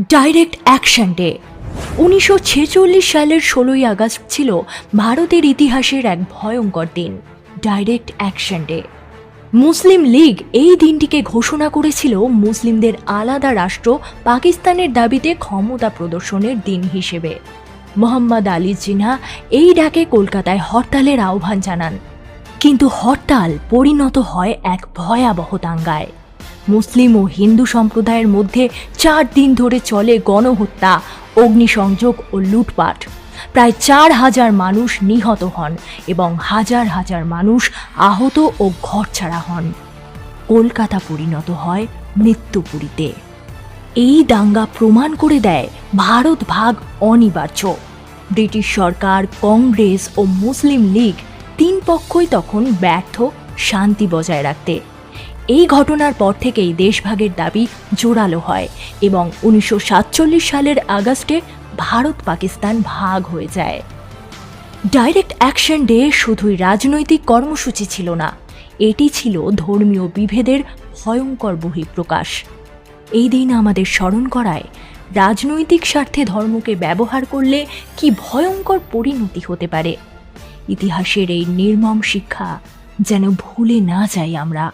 Direct action day. উনিশশো ছেচল্লিশ সালের ষোলোই আগস্ট ছিল ভারতের ইতিহাসের এক ভয়ঙ্কর দিন, direct action day. Muslim League এই দিনটিকে ঘোষণা করেছিল মুসলিমদের আলাদা রাষ্ট্র পাকিস্তানের দাবিতে ক্ষমতা প্রদর্শনের দিন হিসেবে। মোহাম্মদ আলী জিনা এই ডাকে কলকাতায় হরতালের আহ্বান জানান। কিন্তু হরতাল পরিণত হয় এক ভয়াবহ দাঙ্গায়। মুসলিম ও হিন্দু সম্প্রদায়ের মধ্যে চার দিন ধরে চলে গণহত্যা, অগ্নিসংযোগ ও লুটপাট। প্রায় চার হাজার মানুষ নিহত হন এবং হাজার হাজার মানুষ আহত ও ঘরছাড়া হন। কলকাতা পরিণত হয় মৃত্যুপুরীতে। এই দাঙ্গা প্রমাণ করে দেয় ভারত ভাগ অনিবার্য। ব্রিটিশ সরকার, কংগ্রেস ও মুসলিম লীগ তিন পক্ষই তখন ব্যর্থ শান্তি বজায় রাখতে এই ঘটনার পর থেকেই দেশভাগের দাবি জোরালো হয় এবং উনিশশো সাতচল্লিশ সালের আগস্টে ভারত পাকিস্তান ভাগ হয়ে যায়। ডাইরেক্ট অ্যাকশন ডে শুধুই রাজনৈতিক কর্মসূচি ছিল না, এটি ছিল ধর্মীয় বিভেদের ভয়ঙ্কর বহিঃপ্রকাশ। এই দিন আমাদের স্মরণ করায়, রাজনৈতিক স্বার্থে ধর্মকে ব্যবহার করলে কি ভয়ঙ্কর পরিণতি হতে পারে? ইতিহাসের এই নির্মম শিক্ষা যেন ভুলে না যাই আমরা।